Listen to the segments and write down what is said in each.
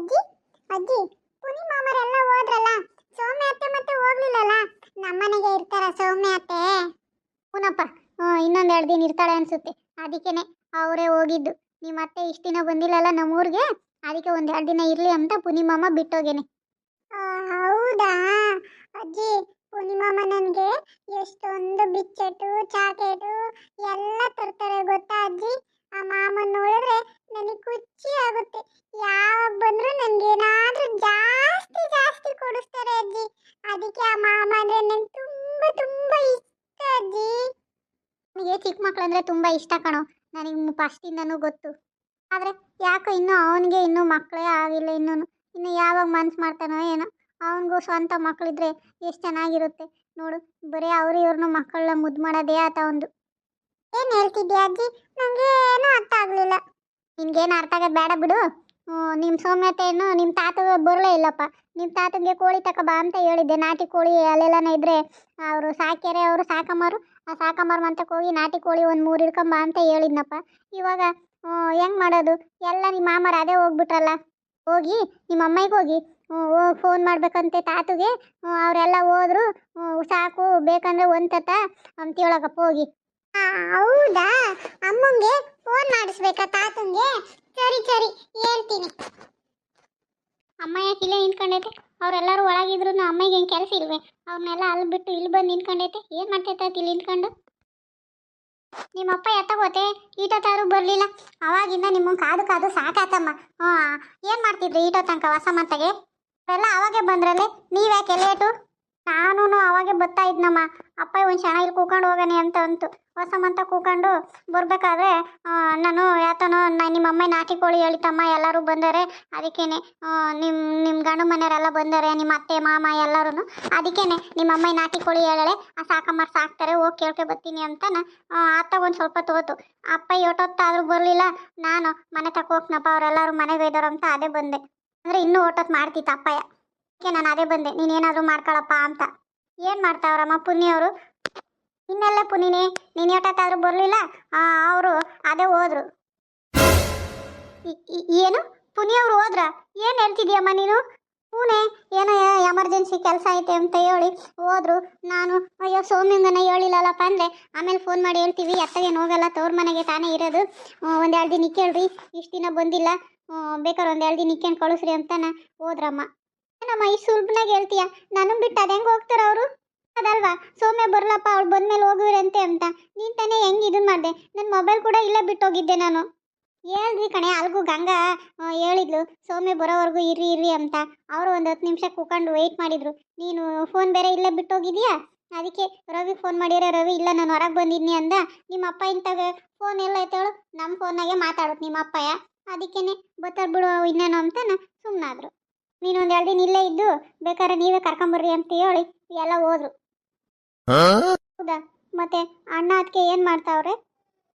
ಅಜ್ಜಿ ಅಜ್ಜಿ, ಪುನಿ ಮಾಮರೆಲ್ಲ ಹೋದ್ರಲ್ಲ? ಸೌಮ್ಯ ಅತ್ತೆ ಮತ್ತೆ ಹೋಗ್ಲಿಲ್ಲಲ್ಲ? ನಮ್ಮನೆಗೆ ಇರ್ತಾರ ಸೌಮ್ಯ ಅತ್ತೆ ಪುನಪ್ಪ ಇನ್ನೊಂದು ಎರಡು ದಿನ ಇರ್ತಾಳೆ ಅನ್ಸುತ್ತೆ. ಅದಕ್ಕೇನೆ ಅವರೇ ಹೋಗಿದ್ದು. ನಿಮ್ಮ ಅತ್ತೆ ಇಷ್ಟು ದಿನ ಬಂದಿಲ್ಲಲ್ಲ ನಮ್ಮೂರಿಗೆ? ಅದಕ್ಕೆ ಒಂದು ಎರಡು ದಿನ ಇರಲಿ ಅಂತ ಪುನಿ ಮಾಮ ಬಿಟ್ಟೋಗೇನೆ. ಹೌದಾ? ಅಜ್ಜಿ, ಪುನಿ ಮಾಮ ನನಗೆ ಎಷ್ಟೊಂದು ಬಿಚ್ಚಟು, ಚಾಕೆಟು ಎಲ್ಲ ತರ್ತಾರೆ ಗೊತ್ತಾ ಅಜ್ಜಿ? ಆ ಮಾಮನ್ ನೋಡಿದ್ರೆ ನನಗೆ ಕುಚ್ಚಿ ಆಗುತ್ತೆ. ಯಾವಾಗ ಬಂದ್ರು ನನಗೆ ಏನಾದ್ರೂ ಜಾಸ್ತಿ ಜಾಸ್ತಿ ಕೊಡಿಸ್ತಾರೆ ಅಜ್ಜಿ. ಅದಕ್ಕೆ ಆ ಮಾಮ ಅಂದ್ರೆ ನಂಗೆ ತುಂಬಾ ತುಂಬಾ ಇಷ್ಟ ಅಜ್ಜಿ. ನನಗೆ ಚಿಕ್ಕ ಮಕ್ಳು ಅಂದ್ರೆ ತುಂಬಾ ಇಷ್ಟ ಕಣೋ. ನನಗೆ ಫಸ್ಟಿಂದನೂ ಗೊತ್ತು. ಆದರೆ ಯಾಕೋ ಇನ್ನೂ ಅವನಿಗೆ ಇನ್ನೂ ಮಕ್ಕಳೇ ಆಗಿಲ್ಲ ಇನ್ನೂ ಇನ್ನು ಯಾವಾಗ ಮನ್ಸು ಮಾಡ್ತಾನೋ ಏನೋ. ಅವನಿಗೂ ಸ್ವಂತ ಮಕ್ಕಳಿದ್ರೆ ಎಷ್ಟು ಚೆನ್ನಾಗಿರುತ್ತೆ. ನೋಡು, ಬರೀ ಅವರು ಇವ್ರನ್ನ ಮಕ್ಕಳನ್ನ ಮುದ್ದು ಮಾಡೋದೇ ಆತ ಒಂದು. ಏನ್ ಹೇಳ್ತಿದ್ಯಾ ಅಜ್ಜಿ? ನಂಗೆ ಏನೂ ಅರ್ಥ ಆಗ್ಲಿಲ್ಲ. ನಿನ್ಗೇನು ಅರ್ಥ ಆಗೋದು ಬೇಡ ಬಿಡು. ನಿಮ್ಮ ಏನು ನಿಮ್ಮ ತಾತ ಬರಲೇ ಇಲ್ಲಪ್ಪ. ನಿಮ್ಮ ತಾತಗೆ ಕೋಳಿ ತಕ ಬಾ ಅಂತ ಹೇಳಿದ್ದೆ. ನಾಟಿ ಕೋಳಿ ಅಲ್ಲೆಲ್ಲನ ಇದ್ರೆ ಅವರು ಸಾಕ್ಯಾರೆ ಅವರು ಸಾಕಮ್ಮರು. ಆ ಸಾಕಮ್ಮರು ಮಂತಕ್ಕೆ ಹೋಗಿ ನಾಟಿ ಕೋಳಿ ಒಂದು ಮೂರು ಹಿಡ್ಕೊಂಬ ಅಂತ ಹೇಳಿದ್ನಪ್ಪ. ಇವಾಗ ಹೆಂಗ್ ಮಾಡೋದು? ಎಲ್ಲ ನಿಮ್ಮ ಮಾಮರು ಅದೇ ಹೋಗ್ಬಿಟ್ರಲ್ಲ. ಹೋಗಿ, ನಿಮ್ಮ ಅಮ್ಮಗೆ ಹೋಗಿ. ಫೋನ್ ಮಾಡ್ಬೇಕಂತೆ ತಾತುಗೆ. ಅವರೆಲ್ಲ ಹೋದ್ರು. ಸಾಕು, ಬೇಕಂದ್ರೆ ಒಂದು ತತ್ತ ಅಂತ ಹೇಳಕಪ್ಪ ಹೋಗಿ. ಹೌದಾ? ಅಮ್ಮಂಗೆ ಫೋನ್ ಮಾಡಿಸ್ಬೇಕಾ, ತಾತಂಗೆ? ಸರಿ ಸರಿ, ಹೇಳ್ತೀನಿ. ಅಮ್ಮ ಯಾಕೆ ಇಲ್ಲೇ ನಿಂತ್ಕೊಂಡೈತೆ? ಅವರೆಲ್ಲರೂ ಒಳಗಿದ್ರು ಅಮ್ಮಗೆ ಏನು ಕೆಲಸ ಇಲ್ವೇ? ಅವ್ರನ್ನೆಲ್ಲ ಅಲ್ಲಿ ಬಿಟ್ಟು ಇಲ್ಲಿ ಬಂದು ನಿಂತ್ಕೊಂಡೈತೆ? ಏನು ಮಾಡ್ತೈತೆ ಇಲ್ಲಿ ನಿಂತ್ಕೊಂಡು? ನಿಮ್ಮಪ್ಪ ಎತ್ತಗೋತೆ ಈಟೊತ್ತಾದ್ರೂ ಬರಲಿಲ್ಲ. ಅವಾಗಿಂದ ನಿಮ್ಮ ಕಾದು ಕಾದು ಸಾಕಾತಮ್ಮ. ಹಾಂ, ಏನು ಮಾಡ್ತಿದ್ರು ಈಟೋ ತನಕ ಹೊಸ ಮಂತಗೆ ಅವೆಲ್ಲ ಅವಾಗೆ ಬಂದ್ರಲ್ಲಿ? ನೀವ್ಯಾಕೆ ಲೇಟು ನಾನು ಅವಾಗೆ ಬರ್ತಾ ಇದ್ನಮ್ಮ. ಅಪ್ಪ ಒಂದು ಕ್ಷಣ ಇಲ್ಲಿ ಕೂಕೊಂಡು ಹೋಗನೆ ಅಂತ ಅಂತು. ಹೊಸ ಮಂತ ಕೂಕೊಂಡು ಬರಬೇಕಾದ್ರೆ ನಾನು ಯಾತನೋ ನಾ, ನಿಮ್ಮ ಅಮ್ಮ ನಾಟಿ ಕೋಳಿ ಹೇಳಿತಮ್ಮ, ಎಲ್ಲರೂ ಬಂದರೆ. ಅದಕ್ಕೇನೆ ನಿಮ್ಮ ನಿಮ್ಮ ಗಂಡು ಮನೆಯವರೆಲ್ಲ ಬಂದರೆ, ನಿಮ್ಮ ಅತ್ತೆ, ಮಾಮ ಎಲ್ಲರೂ ಅದಕ್ಕೇನೆ, ನಿಮ್ಮ ಅಮ್ಮ ನಾಟಿ ಕೋಳಿ ಹೇಳಳೆ, ಆ ಸಾಕಮ್ಮ ಸಾಕ್ತಾರೆ, ಹೋಗಿ ಕೇಳ್ಕೆ ಬರ್ತೀನಿ ಅಂತನ ಅತ್ತ ಒಂದು ಸ್ವಲ್ಪ ತೋತು. ಅಪ್ಪ ಒಟ್ಟೊತ್ತಾದ್ರೂ ಬರಲಿಲ್ಲ, ನಾನು ಮನೆ ತಕ ಹೋಗ್ನಪ್ಪ, ಅವರೆಲ್ಲರೂ ಮನೆಗೆ ಒಯ್ದವ್ರು ಅಂತ ಅದೇ ಬಂದೆ. ಅಂದರೆ ಇನ್ನೂ ಒಟ್ಟೊತ್ತು ಮಾಡ್ತಿತ್ತು ಅಪ್ಪಯ್ಯ ಅದಕ್ಕೆ ನಾನು ಅದೇ ಬಂದೆ ನೀನೇನಾದರೂ ಮಾಡ್ಕೊಳಪ್ಪ ಅಂತ. ಏನು ಮಾಡ್ತಾವ್ರಮ್ಮ ಪುಣ್ಯವರು ಇನ್ನೆಲ್ಲ ಪುನಿನೇ ನೀನು ಎಷ್ಟೊತ್ತಾದ್ರೂ ಬರಲಿಲ್ಲ? ಅವರು ಅದೇ ಹೋದ್ರು. ಏನು? ಪುನಿಯವ್ರು ಹೋದ್ರ? ಏನು ಹೇಳ್ತಿದ್ಯಮ್ಮ ನೀನು? ಪುಣೆ ಏನೋ ಎಮರ್ಜೆನ್ಸಿ ಕೆಲಸ ಐತೆ ಅಂತ ಹೇಳಿ ಹೋದ್ರು. ನಾನು, ಅಯ್ಯೋ, ಸೋಮ್ಯಂಗನ ಹೇಳಿಲ್ಲಲ್ಲಪ್ಪ ಅಂದರೆ, ಆಮೇಲೆ ಫೋನ್ ಮಾಡಿ ಹೇಳ್ತೀವಿ ಎತ್ತಗೇನು ಹೋಗಲ್ಲ ತವ್ರ ಮನೆಗೆ ತಾನೇ ಇರೋದು. ಒಂದೆರಡು ದಿನ ಇಕ್ಕೇಳ್ರಿ ಇಷ್ಟು ದಿನ ಬಂದಿಲ್ಲ. ಬೇಕಾದ್ರೆ ಒಂದೆರಡು ದಿನ ಕಳಿಸ್ರಿ ಅಂತನ ಹೋದ್ರಮ್ಮ. ಏನಮ್ಮ, ಈ ಸುಲ್ಭನಾಗ ಹೇಳ್ತೀಯ? ನಾನು ಬಿಟ್ಟು ಅದು ಹೆಂಗೆ ಹೋಗ್ತಾರ ಅವರು? ಅದಲ್ವಾ? ಸೌಮ್ಯ ಬರಲಪ್ಪ, ಅವ್ಳು ಬಂದ್ಮೇಲೆ ಹೋಗುವಿರಂತೆ ಅಂತ. ನೀನು ತಾನೇ ಹೆಂಗೆ ಇದನ್ನ ಮಾಡಿದೆ? ನನ್ನ ಮೊಬೈಲ್ ಕೂಡ ಇಲ್ಲೇ ಬಿಟ್ಟೋಗಿದ್ದೆ ನಾನು. ಹೇಳ್ರಿ ಕಣೆ, ಅಲ್ಗೂ ಗಂಗಾ ಹೇಳಿದ್ಲು, ಸೌಮ್ಯ ಬರೋವರೆಗೂ ಇರ್ರಿ ಇರ್ರಿ ಅಂತ. ಅವರು ಒಂದು ಹತ್ತು ನಿಮಿಷ ಕೂಕೊಂಡು ವೆಯ್ಟ್ ಮಾಡಿದ್ರು. ನೀನು ಫೋನ್ ಬೇರೆ ಇಲ್ಲೇ ಬಿಟ್ಟೋಗಿದ್ಯಾ? ಅದಕ್ಕೆ ರವಿ ಫೋನ್ ಮಾಡಿದ್ರೆ, ರವಿ, ಇಲ್ಲ, ನಾನು ಹೊರಗೆ ಬಂದಿದ್ನಿ ಅಂದ. ನಿಮ್ಮ ಅಪ್ಪ ಇಂತಾಗ ಫೋನ್ ಎಲ್ಲ ಐತೇಳು ನಮ್ಮ ಫೋನಾಗೆ ಮಾತಾಡೋದು ನಿಮ್ಮ ಅಪ್ಪಯ್ಯ. ಅದಕ್ಕೇನೆ ಬತ್ತಾರ್ ಬಿಡು ಇನ್ನೇನು ಅಂತ ಸುಮ್ಮನಾದ್ರು ನೀನು ಒಂದು ಎರಡು ದಿನ ಇಲ್ಲೇ ಇದ್ದು ಬೇಕಾದ್ರೆ ನೀವೇ ಕರ್ಕೊಂಬರ್ರಿ ಅಂತ ಹೇಳಿ ಎಲ್ಲ ಹೋದ್ರು. ಹೌದಾ? ಮತ್ತೆ ಅಣ್ಣ ಅದಕ್ಕೆ ಏನು ಮಾಡ್ತಾವ್ರೆ?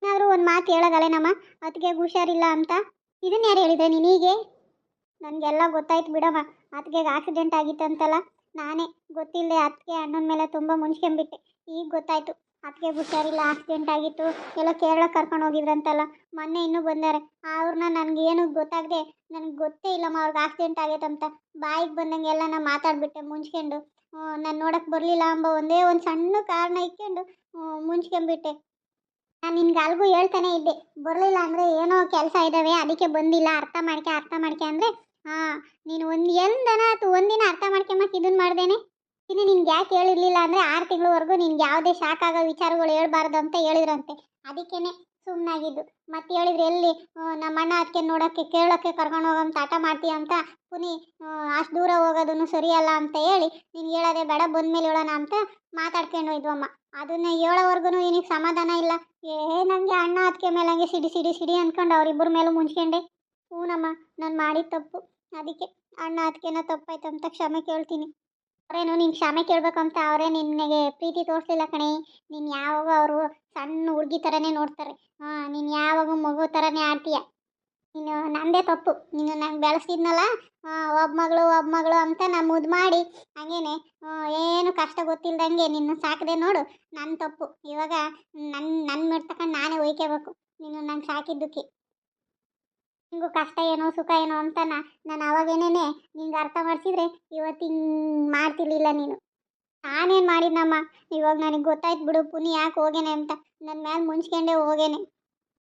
ಏನಾದರೂ ಒಂದು ಮಾತು ಹೇಳೋದಲ್ಲೇನಮ್ಮ ಅದಕ್ಕೆ ಹುಷಾರಿಲ್ಲ ಅಂತ. ಇದನ್ನ ಯಾರು ಹೇಳಿದೆ ನಿನಗೆ? ನನಗೆಲ್ಲ ಗೊತ್ತಾಯ್ತು ಬಿಡಮ್ಮ ಅದಕ್ಕೆ ಆಕ್ಸಿಡೆಂಟ್ ಆಗಿತ್ತಂತಲ್ಲ. ನಾನೇ ಗೊತ್ತಿಲ್ಲದೆ ಅದಕ್ಕೆ ಅಣ್ಣನ ಮೇಲೆ ತುಂಬಾ ಮುನ್ಸ್ಕೊಂಬಿಟ್ಟೆ ಈಗ ಗೊತ್ತಾಯ್ತು. ಅದಕ್ಕೆ ಹುಷಾರಿಲ್ಲ ಆಕ್ಸಿಡೆಂಟ್ ಆಗಿತ್ತು, ಎಲ್ಲೋ ಕೇರಳ ಕರ್ಕೊಂಡು ಹೋಗಿದ್ರಂತಲ್ಲ, ಮೊನ್ನೆ ಇನ್ನೂ ಬಂದಾರೆ. ಅವ್ರನ್ನ ನನಗೆ ಏನು ಗೊತ್ತಾಗದೆ, ನನಗೆ ಗೊತ್ತೇ ಇಲ್ಲಮ್ಮ ಅವ್ರಿಗೆ ಆಕ್ಸಿಡೆಂಟ್ ಆಗೈತಂತ. ಬಾಯಿಗೆ ಬಂದಂಗೆಲ್ಲ ನಾನು ಮಾತಾಡಿಬಿಟ್ಟೆ ಮುಂಚ್ಕೊಂಡು. ನಾನು ನೋಡಕ್ಕೆ ಬರಲಿಲ್ಲ ಅಂಬ, ಒಂದೇ ಒಂದು ಸಣ್ಣ ಕಾರಣ ಇಟ್ಕೊಂಡು ಮುಂಚ್ಕೊಂಬಿಟ್ಟೆ ನಾನು ನಿನ್ಗೆ ಅಲ್ಗೂ ಹೇಳ್ತಾನೆ ಇದ್ದೆ, ಬರಲಿಲ್ಲ ಅಂದರೆ ಏನೋ ಕೆಲಸ ಇದ್ದಾವೆ ಅದಕ್ಕೆ ಬಂದಿಲ್ಲ, ಅರ್ಥ ಮಾಡ್ಕೆ ಅರ್ಥ ಮಾಡ್ಕೆ ಅಂದರೆ, ಹಾಂ, ನೀನು ಒಂದು ಎಂದನ ಅಥವಾ ಒಂದಿನ ಅರ್ಥ ಮಾಡ್ಕೊಂಬಕ್ಕೆ ಇದನ್ನು ಮಾಡ್ದೇನೆ? ಇನ್ನು ನಿನ್ಗೆ ಯಾಕೆ ಹೇಳಿರ್ಲಿಲ್ಲ ಅಂದರೆ ಆರು ತಿಂಗಳವರೆಗೂ ನಿನ್ಗೆ ಯಾವುದೇ ಶಾಕ್ ಆಗೋ ವಿಚಾರಗಳು ಹೇಳ್ಬಾರ್ದು ಅಂತ ಹೇಳಿದ್ರಂತೆ. ಅದಕ್ಕೇನೆ ಸುಮ್ಮನಾಗಿದ್ದು ಮತ್ತೆ ಹೇಳಿದ್ರೆ ಎಲ್ಲಿ ನಮ್ಮ ಅಣ್ಣ ಅದಕ್ಕೆ ನೋಡೋಕ್ಕೆ ಕೇಳೋಕ್ಕೆ ಕರ್ಕೊಂಡು ಹೋಗಂತ ಆಟ ಮಾಡ್ತೀಯ ಅಂತ ಪುನಿ ಅಷ್ಟು ದೂರ ಹೋಗೋದನ್ನು ಸರಿಯಲ್ಲ ಅಂತ ಹೇಳಿ ನೀನು ಹೇಳೋದೇ ಬೇಡ, ಬಂದ್ಮೇಲೆ ಹೇಳೋಣ ಅಂತ ಮಾತಾಡ್ಕೊಂಡು ಇದ್ವಮ್ಮ ಅದನ್ನ ಹೇಳೋವರೆಗೂ ನಿನಗೆ ಸಮಾಧಾನ ಇಲ್ಲ. ಏ ನನಗೆ ಅಣ್ಣ ಅದಕ್ಕೆ ಮೇಲೆ ಹಂಗೆ ಸಿಡಿ ಸಿಡಿ ಸಿಡಿ ಅಂದ್ಕೊಂಡು ಅವರಿಬ್ಬರ ಮೇಲೂ ಮುಂಚ್ಕೊಂಡೆ. ಹ್ಞೂನಮ್ಮ ನಾನು ಮಾಡಿದ ತಪ್ಪು. ಅದಕ್ಕೆ ಅಣ್ಣ ಅದಕ್ಕೇನೋ ತಪ್ಪಾಯ್ತು ಅಂತ ಕ್ಷಮೆ ಕೇಳ್ತೀನಿ. ಅವರೇನು, ನೀನು ಕ್ಷಮೆ ಅಂತ ಅವರೇ ನಿನಗೆ ಪ್ರೀತಿ ತೋರಿಸ್ಲಿಲ್ಲ ಕಣೆ. ನೀನು ಯಾವಾಗ ಅವರು ಸಣ್ಣ ಹುಡುಗಿ ಥರನೇ ನೋಡ್ತಾರೆ. ಹಾಂ, ನೀನು ಯಾವಾಗ ಮಗು ಥರನೇ ಆಡ್ತೀಯ. ನೀನು ನಂದೇ ತಪ್ಪು. ನೀನು ನಂಗೆ ಬೆಳೆಸಿದ್ನಲ್ಲ ಒಬ್ಬ ಮಗಳು ಒಬ್ಬ ಮಗಳು ಅಂತ ನಾನು ಮುದ್ದು ಮಾಡಿ. ಹಂಗೇನೆ ಏನು ಕಷ್ಟ ಗೊತ್ತಿಲ್ಲದಂಗೆ ನಿನ್ನ ಸಾಕದೆ ನೋಡು. ನನ್ನ ತಪ್ಪು. ಇವಾಗ ನನ್ನ ನನ್ನ ತಗೊಂಡು ನಾನೇ ಒಯ್ಕೋಬೇಕು. ನೀನು ನಂಗೆ ಸಾಕಿದ್ದಕ್ಕೆ. ನಿಂಗೂ ಕಷ್ಟ ಏನೋ ಸುಖ ಏನೋ ಅಂತಾನ. ನಾನು ಅವಾಗೇನೇನೆ ನಿಂಗೆ ಅರ್ಥ ಮಾಡಿಸಿದ್ರೆ ಇವತ್ತು ಹಿಂಗೆ ಮಾಡ್ತಿರ್ಲಿಲ್ಲ ನೀನು. ನಾನೇನು ಮಾಡಿದ್ನಮ್ಮ? ಇವಾಗ ನನಗೆ ಗೊತ್ತಾಯ್ತು ಬಿಡು, ಪುನಿ ಯಾಕೆ ಹೋಗೇನೆ ಅಂತ. ನನ್ನ ಮೇಲೆ ಮುಂಚ್ಕೊಂಡೆ ಹೋಗೇನೆ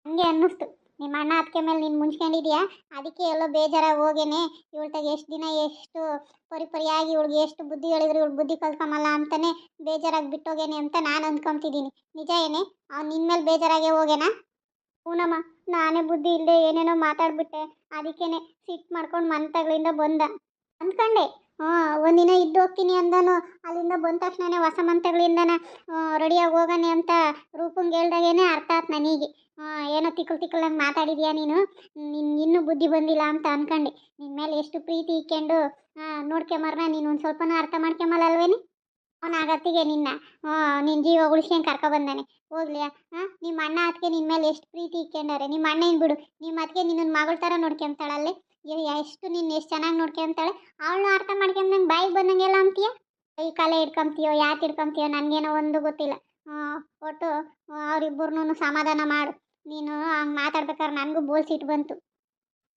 ಹಂಗೆ ಅನ್ನಿಸ್ತು. ನಿಮ್ಮ ಅಣ್ಣ ಅದಕ್ಕೆ ಮೇಲೆ ನೀನು ಮುಂಚ್ಕೊಂಡಿದ್ಯಾ? ಅದಕ್ಕೆ ಎಲ್ಲೋ ಬೇಜಾರಾಗಿ ಹೋಗೇನೆ ಇವಳ್ತಾಗ ಎಷ್ಟು ದಿನ ಎಷ್ಟು ಪರಿ ಪರಿಯಾಗಿ ಇವಳಿಗೆ ಎಷ್ಟು ಬುದ್ಧಿ ಹೇಳಿದ್ರು ಇವಳು ಬುದ್ಧಿ ಕಲ್ತ್ಕೊಂಬಲ್ಲ ಅಂತಲೇ ಬೇಜಾರಾಗಿ ಬಿಟ್ಟೋಗೇನೆ ಅಂತ ನಾನು ಅಂದ್ಕೊಂತಿದ್ದೀನಿ. ನಿಜ ಏನೇ? ಅವ್ನು ನಿನ್ನ ಮೇಲೆ ಬೇಜಾರಾಗೇ ಹೋಗೇನಾ ಹೂನಮ್ಮ ನಾನೇ ಬುದ್ಧಿ ಇಲ್ಲದೆ ಏನೇನೋ ಮಾತಾಡ್ಬಿಟ್ಟೆ. ಅದಕ್ಕೇನೆ ಸಿಟ್ಟು ಮಾಡ್ಕೊಂಡು ಮಂತಗಳಿಂದ ಬಂದ. ಅಂದ್ಕೊಂಡೆ ಹಾಂ ಒಂದಿನ ಇದ್ದು ಹೋಗ್ತೀನಿ ಅಂದನು. ಅಲ್ಲಿಂದ ಬಂದ ತಕ್ಷಣನೇ ಹೊಸ ಮಂತಗಳಿಂದನ ರೆಡಿಯಾಗಿ ಹೋಗನೆ ಅಂತ ರೂಪಂಗೆ ಹೇಳ್ದಾಗೇನೆ ಅರ್ಥ ಆಯ್ತು ನನಗೆ. ಏನೋ ತಿಕ್ಕಲ್ ತಿಕ್ಕಲಂಗೆ ಮಾತಾಡಿದ್ಯಾ ನೀನು? ನಿನ್, ಇನ್ನೂ ಬುದ್ಧಿ ಬಂದಿಲ್ಲ ಅಂತ ಅನ್ಕೊಂಡೆ. ನಿನ್ನ ಮೇಲೆ ಎಷ್ಟು ಪ್ರೀತಿ ಇಕ್ಕೊಂಡು. ನೋಡ್ಕೊಂಬರ್ನ ನೀನು ಒಂದು ಸ್ವಲ್ಪನೂ ಅರ್ಥ ಮಾಡ್ಕೊಂಬಲ್ಲ ಅಲ್ವೇನಿ ಅವನ ಆಗತ್ತಿಗೆ ನಿನ್ನ. ನಿನ್ನ ಜೀವ ಉಳಿಸ್ಕೊಂಡು ಕರ್ಕೊ ಬಂದಾನೆ. ಹೋಗ್ಲಿಯ ಹಾಂ? ನಿಮ್ಮ ಅಣ್ಣ ಅದಕ್ಕೆ ನಿನ್ನ ಮೇಲೆ ಎಷ್ಟು ಪ್ರೀತಿ ಇಕ್ಕೊಂಡಾರೆ ನಿಮ್ಮ ಅಣ್ಣ ಬಿಡು. ನಿಮ್ಮ ಅದಕ್ಕೆ ನಿನ್ನ ಮಗಳ ಥರ ನೋಡ್ಕೊಂತಾಳಲ್ಲಿ ಎಷ್ಟು ನಿನ್ನ ಎಷ್ಟು ಚೆನ್ನಾಗಿ ನೋಡ್ಕೊಂತಾಳೆ. ಅವಳು ಅರ್ಥ ಮಾಡ್ಕೊಂಡಂಗೆ ಬಾಯಿಗೆ ಬಂದಂಗೆಲ್ಲ ಅಂತೀಯ? ಕೈ ಕಾಲೇ ಹಿಡ್ಕೊಂತೀಯೋ ಯಾಕೆ ಹಿಡ್ಕೊಂತೀಯೋ ನನಗೇನೋ ಒಂದು ಗೊತ್ತಿಲ್ಲ. ಒಟ್ಟು ಅವರಿಬ್ಬರನ್ನೂ ಸಮಾಧಾನ ಮಾಡು. ನೀನು ಹಂಗೆ ಮಾತಾಡ್ಬೇಕಾದ್ರೆ ನನಗೂ ಬೋಲ್ಸಿಟ್ಟು ಬಂತು.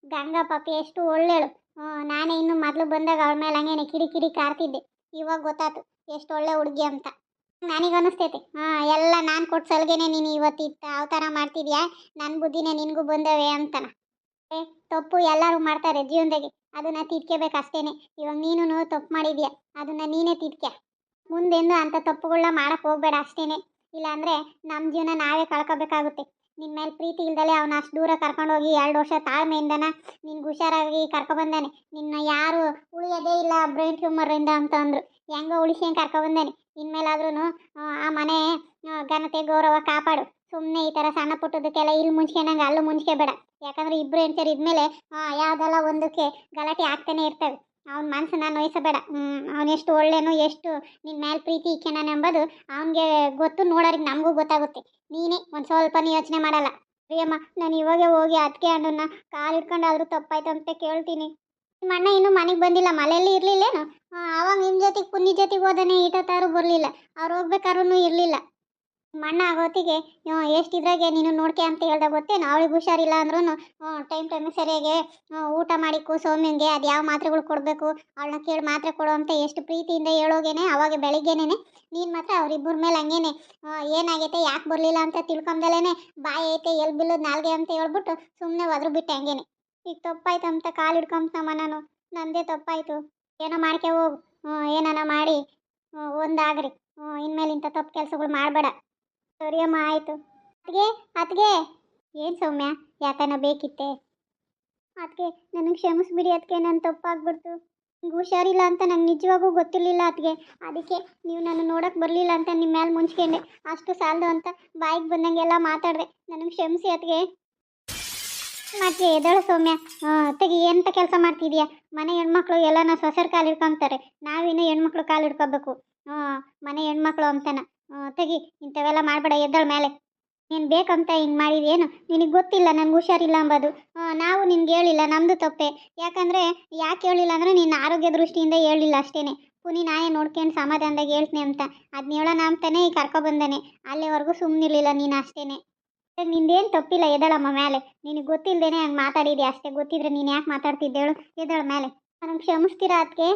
ಗಂಗಾ ಪಾಪಿ, ಎಷ್ಟು ಒಳ್ಳೇಳು. ನಾನೇ ಇನ್ನು ಮೊದಲು ಬಂದಾಗ ಅವಳ ಮೇಲೆ ಹಂಗೇನೆ ಕಿಡಿ ಕಿಡಿ ಕಾರ್ತಿದ್ದೆ. ಇವಾಗ ಗೊತ್ತಾತು. ಎಷ್ಟು ಒಳ್ಳೆ ಹುಡುಗಿ ಅಂತ. ನನಗೆ ಅನಿಸ್ತೈತೆ. ಹಾ, ಎಲ್ಲ ನಾನು ಕೊಟ್ಟ ಸಲ್ಗೆನೆ ನೀನು ಇವತ್ತು ಇತ್ತ, ಅವತಾರ ಮಾಡ್ತಿದ್ಯಾ? ನನ್ನ ಬುದ್ಧಿನೇ ನಿನಗೂ ಬಂದವೆ ಅಂತನ. ಏ, ತಪ್ಪು ಎಲ್ಲರೂ ಮಾಡ್ತಾರೆ ಜೀವನದಾಗೆ. ಅದನ್ನ ತಿದ್ಕೋಬೇಕು ಅಷ್ಟೇನೆ. ಇವಾಗ ನೀನು ತಪ್ಪು ಮಾಡಿದ್ಯಾ? ಅದನ್ನ ನೀನೇ ತಿದ್ಕ್ಯಾ. ಮುಂದೆಂದು ಅಂಥ ತಪ್ಪುಗಳನ್ನ ಮಾಡೋಕ್ಕೆ ಹೋಗ್ಬೇಡ ಅಷ್ಟೇನೆ. ಇಲ್ಲಾಂದರೆ ನಮ್ಮ ಜೀವನ ನಾವೇ ಕಳ್ಕೊಬೇಕಾಗುತ್ತೆ. ನಿನ್ನ ಮೇಲೆ ಪ್ರೀತಿ ಇಲ್ದಲೆ ಅವನ ಅಷ್ಟು ದೂರ ಕರ್ಕೊಂಡೋಗಿ ಎರಡು ವರ್ಷ ತಾಳ್ಮೆಯಿಂದನ ನಿನ್ಗೆ ಹುಷಾರಾಗಿ ಕರ್ಕೊಬಂದಾನೆ. ನಿನ್ನ ಯಾರು ಉಳಿಯೋದೇ ಇಲ್ಲ ಬ್ರೈನ್ ಟ್ಯೂಮರಿಂದ ಅಂತ ಅಂದರು. ಹೆಂಗೋ ಉಳಿಸ್ಕೊಂಡು ಕರ್ಕೊಬಂದಾನೆ. ಇನ್ಮೇಲಾದ್ರೂ ಆ ಮನೆ ಘನತೆ, ಗೌರವ ಕಾಪಾಡು. ಸುಮ್ಮನೆ ಈ ಥರ ಸಣ್ಣ ಪುಟ್ಟದಕ್ಕೆಲ್ಲ ಇಲ್ಲಿ ಮುಂಚ್ಕೊಂಡಂಗೆ ಅಲ್ಲೂ ಮುಂಚ್ಕೋಬೇಡ ಯಾಕಂದ್ರೆ ಇಬ್ಬರು ಹೆಣ್ಸರು ಇದ್ಮೇಲೆ ಯಾವುದೆಲ್ಲ ಒಂದಕ್ಕೆ ಗಲಾಟೆ ಆಗ್ತಾನೆ ಇರ್ತವೆ. ಅವ್ನ ಮನಸ್ಸನ್ನ ನೋಯಿಸಬೇಡ. ಅವನೆಷ್ಟು ಒಳ್ಳೆನೋ ಎಷ್ಟು ನಿನ್ನ ಮೇಲೆ ಪ್ರೀತಿ ಇಕ್ಕೆನಾನೆ ಎಂಬುದು ಅವನಿಗೆ ಗೊತ್ತು ನೋಡೋರಿಗೆ ನಮಗೂ ಗೊತ್ತಾಗುತ್ತೆ. ನೀನೇ ಒಂದು ಸ್ವಲ್ಪನೂ ಯೋಚನೆ ಮಾಡಲ್ಲ. ಪ್ರಿಯಮ್ಮ, ನಾನು ಇವಾಗೆ ಹೋಗಿ ಅದಕ್ಕೆ ಅಣ್ಣನ ಕಾಲು ಹಿಡ್ಕೊಂಡಾದ್ರೂ ತಪ್ಪಾಯ್ತು ಅಂತ ಕೇಳ್ತೀನಿ. ನಿಮ್ಮ ಅಣ್ಣ ಇನ್ನೂ ಮನೆಗೆ ಬಂದಿಲ್ಲ ಮಲೆಯಲ್ಲಿ ಇರಲಿಲ್ಲೇನು? ಅವಾಗ ನಿಮ್ಮ ಜೊತೆಗೆ ಪುಣ್ಯ ಜೊತೆಗೆ ಹೋದಾನೆ ಈಟತ್ತಾರು ಬರಲಿಲ್ಲ. ಅವ್ರು ಹೋಗ್ಬೇಕಾದ್ರೂ ಇರಲಿಲ್ಲ. ಮಣ್ಣ ಆಗೋತ್ತಿಗೆ ಎಷ್ಟಿದ್ರಾಗೆ ನೀನು ನೋಡ್ಕೆ ಅಂತ ಹೇಳ್ದೆ ಗೊತ್ತೇನು? ಅವಳಿಗೆ ಹುಷಾರಿಲ್ಲ ಅಂದ್ರೂ ಟೈಮ್ ಟೈಮ್ ಸರಿಯಾಗಿ ಊಟ ಊಟ ಮಾಡಿಕ್ಕು ಸೌಮ್ಯಂಗೆ ಅದು ಯಾವ ಮಾತ್ರೆಗಳು ಕೊಡಬೇಕು, ಅವಳನ್ನ ಕೇಳಿ ಮಾತ್ರೆ ಕೊಡು ಅಂತ ಎಷ್ಟು ಪ್ರೀತಿಯಿಂದ ಹೇಳೋಗೇನೆ, ಅವಾಗ ಬೆಳಿಗ್ಗೆನೇ ನೀನು ಮಾತ್ರ ಅವರಿಬ್ಬರ ಮೇಲೆ ಹಂಗೇನೆ ಏನಾಗೈತೆ, ಯಾಕೆ ಬರಲಿಲ್ಲ ಅಂತ ತಿಳ್ಕೊಂಬಲೇನೆ ಬಾಯಿ ಐತೆ ಎಲ್ಲಿ ಬಿಲ್ಲೋದು ನಾಲ್ಗೆ ಅಂತ ಹೇಳ್ಬಿಟ್ಟು ಸುಮ್ಮನೆ ಒದ್ರು ಬಿಟ್ಟೆ ಹಂಗೇನೆ. ಈಗ ತಪ್ಪಾಯ್ತು ಅಂತ ಕಾಲು ಹಿಡ್ಕೊಂತಮ್ಮ ನಾನು, ನಂದೇ ತಪ್ಪಾಯಿತು. ಏನೋ ಮಾಡ್ಕೆ ಹೋಗು ಏನನ ಮಾಡಿ ಒಂದಾಗ್ರಿ ಇನ್ಮೇಲೆ ಇಂಥ ತಪ್ಪು ಕೆಲಸಗಳು ಮಾಡಬೇಡ. ಸರಿಯಮ್ಮ ಆಯಿತು. ಅತ್ಗೆ ಅತ್ಗೆ ಏನು ಸೌಮ್ಯ ಯಾಕನ ಬೇಕಿತ್ತೆ? ಅದಕ್ಕೆ ನನಗೆ ಕ್ಷಮಿಸ್ಬಿಡಿ ಅದಕ್ಕೆ ನನ್ನ ತಪ್ಪಾಗ್ಬಿಡ್ತು. ನಿಮ್ಗೆ ಹುಷಾರಿಲ್ಲ ಅಂತ ನಂಗೆ ನಿಜವಾಗೂ ಗೊತ್ತಿರಲಿಲ್ಲ ಅದಕ್ಕೆ ಅದಕ್ಕೆ ನೀವು ನಾನು ನೋಡೋಕೆ ಬರಲಿಲ್ಲ ಅಂತ ನಿಮ್ಮ ಮೇಲೆ ಮುಂಚ್ಕೊಂಡೆ. ಅಷ್ಟು ಸಾಲದು ಅಂತ ಬಾಯಿಗೆ ಬಂದಂಗೆಲ್ಲ ಮಾತಾಡಿದೆ. ನನಗೆ ಕ್ಷಮಿಸಿ ಅದಕ್ಕೆ ಮತ್ತೆ ಎದಳು ಸೌಮ್ಯ. ಅತ್ತಗೆ ಎಂಥ ಕೆಲಸ ಮಾಡ್ತಿದ್ಯಾ? ಮನೆ ಹೆಣ್ಮಕ್ಳು ಎಲ್ಲನ ಸೊಸರ ಕಾಲು ಹಿಡ್ಕೊಂತಾರೆ ನಾವಿನ್ನೂ ಹೆಣ್ಮಕ್ಳು ಕಾಲು ಹಿಡ್ಕೋಬೇಕು ಹಾಂ ಮನೆ ಹೆಣ್ಮಕ್ಳು ಅಂತನ. ತೆಗಿ, ಇಂಥವೆಲ್ಲ ಮಾಡಬೇಡ, ಎದ್ದಳ ಮೇಲೆ. ನೀನು ಬೇಕಂತ ಹಿಂಗೆ ಮಾಡಿದೇನು ನಿನಗೆ ಗೊತ್ತಿಲ್ಲ, ನನಗೆ ಹುಷಾರಿಲ್ಲ ಅಂಬೋದು. ನಾವು ನಿನ್ಗೆ ಹೇಳಿಲ್ಲ ನಮ್ಮದು ತಪ್ಪೆ. ಯಾಕಂದರೆ, ಯಾಕೆ ಹೇಳಿಲ್ಲ ಅಂದರೆ ನಿನ್ನ ಆರೋಗ್ಯ ದೃಷ್ಟಿಯಿಂದ ಹೇಳಿಲ್ಲ ಅಷ್ಟೇ ಪುನಿ ನಾನೇ ನೋಡ್ಕೊಂಡು ಸಮಾಧಾನದಾಗ ಹೇಳ್ತೀನಿ ಅಂತ. ಅದ್ನೇಳ ನಮ್ಮ ತಾನೇ ಈಗ ಕರ್ಕೊಬಂದಾನೆ. ಅಲ್ಲಿವರೆಗೂ ಸುಮ್ಮನಿರ್ಲಿಲ್ಲ ನೀನು ಅಷ್ಟೇ ನಿಂದೇನು ತಪ್ಪಿಲ್ಲ ಎದಳಮ್ಮ ಮೇಲೆ. ನಿನಗೆ ಗೊತ್ತಿಲ್ಲದೇನೆ ಹಂಗೆ ಮಾತಾಡಿದೆ ಅಷ್ಟೇ? ಗೊತ್ತಿದ್ರೆ ನೀನು ಯಾಕೆ ಮಾತಾಡ್ತಿದ್ದೇಳು ಎದಳ ಮೇಲೆ. ನನಗೆ ಕ್ಷಮಿಸ್ತೀರಾ ಅದಕ್ಕೆ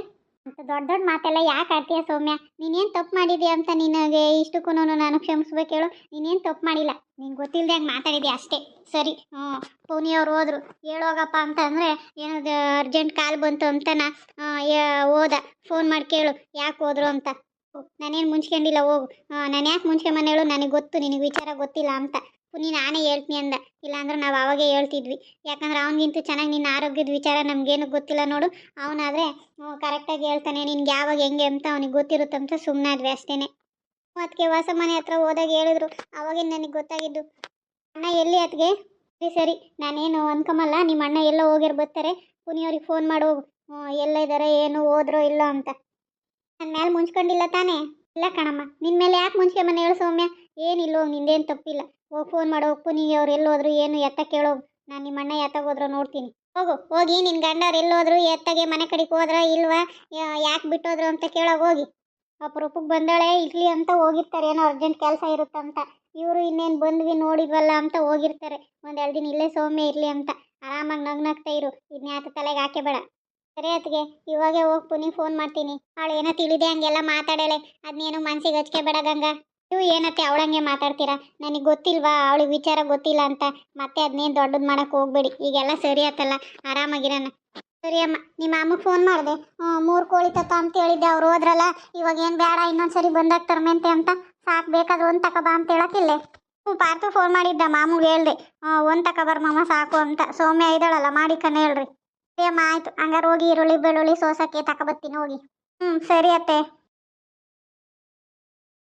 ದೊಡ್ಡ ದೊಡ್ಡ ಮಾತೆಲ್ಲ ಯಾಕೆ ಆಡ್ತೀಯ ಸೌಮ್ಯ? ನೀನೇನು ತಪ್ಪು ಮಾಡಿದ್ಯಾ ಅಂತ ನಿನಗೆ ಇಷ್ಟಕ್ಕೂ ನಾನು ಕ್ಷಮಿಸ್ಬೇಕು ಹೇಳು ನೀನೇನು ತಪ್ಪು ಮಾಡಿಲ್ಲ. ನೀನು ಗೊತ್ತಿಲ್ಲದೆ ಹಂಗೆ ಮಾತಾಡಿದ್ಯಾ ಅಷ್ಟೇ. ಸರಿ, ಹ್ಞೂ, ಪೋನಿಯವ್ರು ಹೋದ್ರು. ಹೇಳೋಗಪ್ಪ ಅಂತ ಅಂದರೆ ಏನದು ಅರ್ಜೆಂಟ್ ಕಾಲ್ ಬಂತು ಅಂತ ನಾ ಹೋದ. ಫೋನ್ ಮಾಡಿ ಕೇಳು, ಯಾಕೆ ಹೋದ್ರು ಅಂತ. ನಾನೇನು ಮುಂಚ್ಕೊಂಡಿಲ್ಲ, ಹೋಗು. ನಾನು ಯಾಕೆ ಮುಂಚ್ಕೊಂಬಂದು ಹೇಳು, ನನಗೆ ಗೊತ್ತು, ನಿನಗೆ ವಿಚಾರ ಗೊತ್ತಿಲ್ಲ ಅಂತ. ಪುನಿ ನಾನೇ ಹೇಳ್ತೀನಿ ಅಂದ. ಇಲ್ಲಾಂದ್ರೆ ನಾವು ಅವಾಗೇ ಹೇಳ್ತಿದ್ವಿ. ಯಾಕಂದ್ರೆ ಅವನಿಗಿಂತೂ ಚೆನ್ನಾಗಿ ನಿನ್ನ ಆರೋಗ್ಯದ ವಿಚಾರ ನಮಗೇನು ಗೊತ್ತಿಲ್ಲ ನೋಡು. ಅವನಾದರೆ ಕರೆಕ್ಟಾಗಿ ಹೇಳ್ತಾನೆ, ನಿನ್ಗೆ ಯಾವಾಗ ಹೆಂಗೆ ಅಂತ ಅವನಿಗೆ ಗೊತ್ತಿರುತ್ತಂತ ಸುಮ್ಮನಾದ್ವಿ ಅಷ್ಟೇ ಅದಕ್ಕೆ ಹೊಸ ಮನೆ ಹತ್ರ ಹೋದಾಗ ಹೇಳಿದ್ರು ಅವಾಗೇ ನನಗೆ ಗೊತ್ತಾಗಿದ್ದು, ಅಣ್ಣ ಎಲ್ಲಿ ಅದಕ್ಕೆ ಸರಿ ಸರಿ, ನಾನೇನು ಅನ್ಕೊಂಬಲ್ಲ, ನಿಮ್ಮ ಅಣ್ಣ ಎಲ್ಲ ಹೋಗಿರ್ ಬರ್ತಾರೆ, ಪುನಿಯವ್ರಿಗೆ ಫೋನ್ ಮಾಡು ಎಲ್ಲ ಇದ್ದಾರೆ ಏನು ಹೋದ್ರೋ ಇಲ್ಲೋ ಅಂತ. ನನ್ನ ಮೇಲೆ ಮುಂಚ್ಕೊಂಡಿಲ್ಲ ತಾನೇ? ಇಲ್ಲ ಕಣಮ್ಮ ನಿನ್ನ ಮೇಲೆ ಯಾಕೆ ಮುಂಚೆ ಮನೆ ಹೇಳು ಸೌಮ್ಯ ಏನಿಲ್ಲ ಹೋಗಿ ನಿಂದೇನು ತಪ್ಪಿಲ್ಲ. ಹೋಗಿ ಫೋನ್ ಮಾಡೋ ಪುನಿಗೆ ಅವ್ರು ಎಲ್ಲೋದ್ರು, ಏನು ಎತ್ತ ಕೇಳೋ ನಾನು ನಿಮ್ಮ ಅಣ್ಣ ಎತ್ತಾಗ ಹೋದ್ರೋ ನೋಡ್ತೀನಿ. ಹೋಗು, ಹೋಗಿ ನಿನ್ನ ಗಂಡವ್ರು ಎಲ್ಲೋದ್ರು, ಎತ್ತಗೆ ಮನೆ ಕಡೆಗೆ ಹೋದ್ರ ಇಲ್ವಾ? ಯಾಕೆ ಬಿಟ್ಟೋದ್ರು ಅಂತ ಕೇಳೋಗಿ ಹೋಗಿ. ಅಪರೂಪಕ್ಕೆ ಬಂದಾಳೆ, ಇರ್ಲಿ ಅಂತ ಹೋಗಿರ್ತಾರೆ, ಏನೋ ಅರ್ಜೆಂಟ್ ಕೆಲಸ ಇರುತ್ತಂತ ಇವರು ಇನ್ನೇನು ಬಂದ್ವಿ ನೋಡಿದ್ವಲ್ಲ ಅಂತ ಹೋಗಿರ್ತಾರೆ. ಒಂದು ಎರಡು ದಿನ ಇಲ್ಲೇ ಸೌಮ್ಯ ಇರಲಿ ಅಂತ. ಆರಾಮಾಗಿ ನಗ್ ನಗ್ತಾ ಇರು ಇದನ್ನ ಯಾತ ತಲೆಗೆ ಹಾಕೆ ಬೇಡ ಸರಿ ಅತ್ತಿಗೆ, ಇವಾಗೆ ಹೋಗಿ ಪುನಿ ಫೋನ್ ಮಾಡ್ತೀನಿ. ಅವಳು ಏನೋ ತಿಳಿದೆ ಹಂಗೆಲ್ಲ ಮಾತಾಡಲೆ ಅದನ್ನೇನು ಮನ್ಸಿಗೆ ಹಚ್ಕೆ ಗಂಗಾ. ನೀವು ಏನತ್ತೆ ಅವಳಂಗೆ ಮಾತಾಡ್ತೀರಾ? ನನಗೆ ಗೊತ್ತಿಲ್ವಾ? ಅವಳಿಗೆ ವಿಚಾರ ಗೊತ್ತಿಲ್ಲ ಅಂತ. ಮತ್ತೆ ಅದನ್ನೇನು ದೊಡ್ಡದು ಮಾಡಕ್ಕೆ ಹೋಗ್ಬೇಡಿ. ಈಗೆಲ್ಲ ಸರಿ ಆಯ್ತಲ್ಲ ಆರಾಮಾಗಿರೋಣ. ಸರಿ ಅಮ್ಮ ನಿಮ್ಮ ಅಮ್ಮಗೆ ಫೋನ್ ಮಾಡಿದೆ. ಮೂರು ಕೋಳಿ ತತ್ತ ಅಂತ ಹೇಳಿದ್ದೆ. ಅವ್ರು ಹೋದ್ರಲ್ಲ, ಇವಾಗ ಏನು ಬೇಡ ಇನ್ನೊಂದ್ಸರಿ ಬಂದಾಗ ತರ್ಮೆಂತೆ ಅಂತ. ಸಾಕು ಬೇಕಾದ್ರೆ ಒಂದು ತಕ ಬಾ ಅಂತ ಹೇಳೋಕ್ಕಿಲ್ಲೇ ಹ್ಞೂ ಪಾರ್ತು ಫೋನ್ ಮಾಡಿದ್ದ, ಮಾಮೂಗೆ ಹೇಳ್ದೆ. ಒಂದು ತಕ ಬರ್ ಮಾಮ, ಸಾಕು ಅಂತ. ಸೌಮ್ಯ ಇದ್ದಾಳಲ್ಲ, ಮಾಡಿ ಕಣ್ಣು ಹೇಳ್ರಿ. ಸರಿ ಅಮ್ಮ, ಆಯ್ತು. ಹಂಗಾರೆ ಹೋಗಿ ಈರುಳ್ಳಿ, ಬೆಳ್ಳುಳ್ಳಿ ಸೋಸಕ್ಕೆ ತಕ ಬರ್ತೀನಿ ಹೋಗಿ. ಹ್ಞೂ ಸರಿ ಅತ್ತೆ.